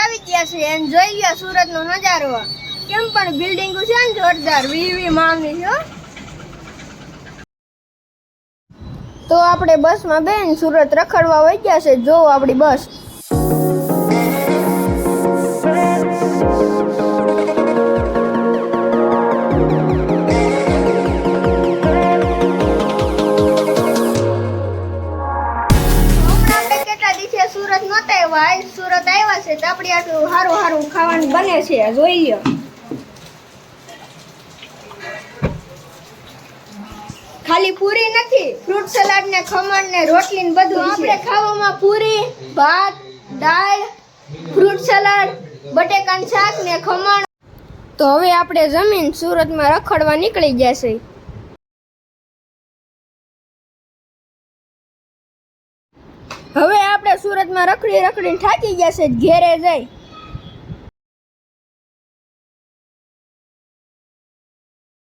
આવી ગયા છે એમ જોઈ ગયા સુરત નો નજારો. કેમ પણ બિલ્ડિંગો છે ને જોરદાર વીવી મામની છે તો આપણે બસમાં બેન સુરત રખડવા વહી ગયા છે. જો આપણી બસ. સુરત નહોતા આવ્યા? સુરત છે તો આપણે આટલું સારું સારું ખાવાનું બને છે જોઈ લ્યો. ખાલી પૂરી નથી ફ્રૂટ સલાડ ને ખમણ ને રોટલી ને બધું આપણે ખાવામાં પૂરી ભાત દાળ ફ્રૂટ સલાડ બટેકાનું શાક ને ખમણ. તો હવે આપણે જમીન સુરતમાં રખડવા નીકળી ગયા આપણે સુરતમાં રખડી રખડીને થાકી ગયા છે ઘેરે જઈ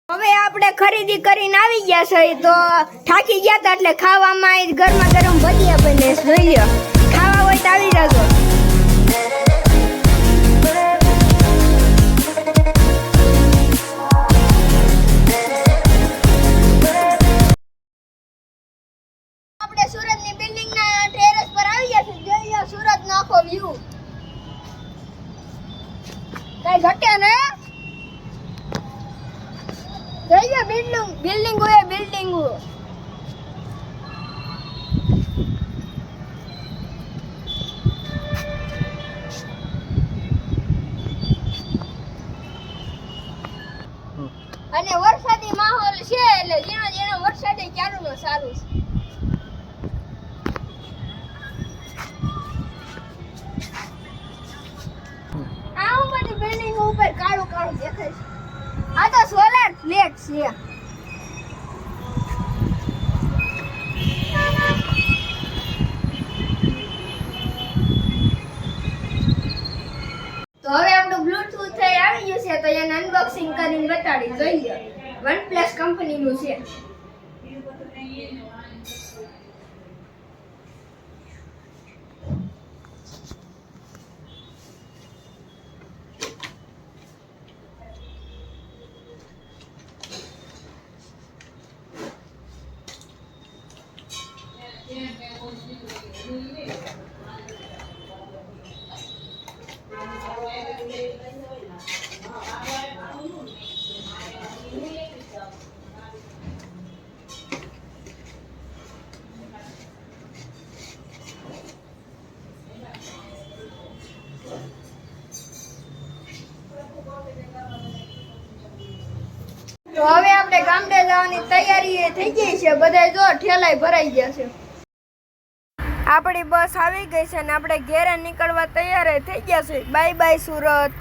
હવે આપણે ખરીદી કરીને આવી ગયા છે તો થાકી ગયા હતા એટલે ખાવામાં ઘરમાં ગરમા ભજીયા બને. જોઈ ખાવા હોય તો આવી જજો બિલ્ડિંગ હોય, બિલ્ડિંગ અને વરસાદી માહોલ છે, એટલે જેનો જેનો વરસાદે નો સારું છે. આ ઉપર બિલ્ડિંગ ઉપર કાળું કાળું દેખાય છે. આ તો સોલાર પ્લેટ છે તો હવે આપણું બ્લૂટૂથ થઈ આવી ગયું છે તો એને અનબોક્સિંગ કરીને બતાડી. જોઈ લો વન પ્લસ કંપનીનું છે. તો હવે આપણે ગામડે જવાની તૈયારી થઈ ગઈ છે. બધા જો ઠેલાઈ ભરાઈ ગયા છે. આપણી બસ આવી ગઈ છે ને આપણે ઘેરે નીકળવા તૈયાર થઈ ગયા છે. Bye bye Surat.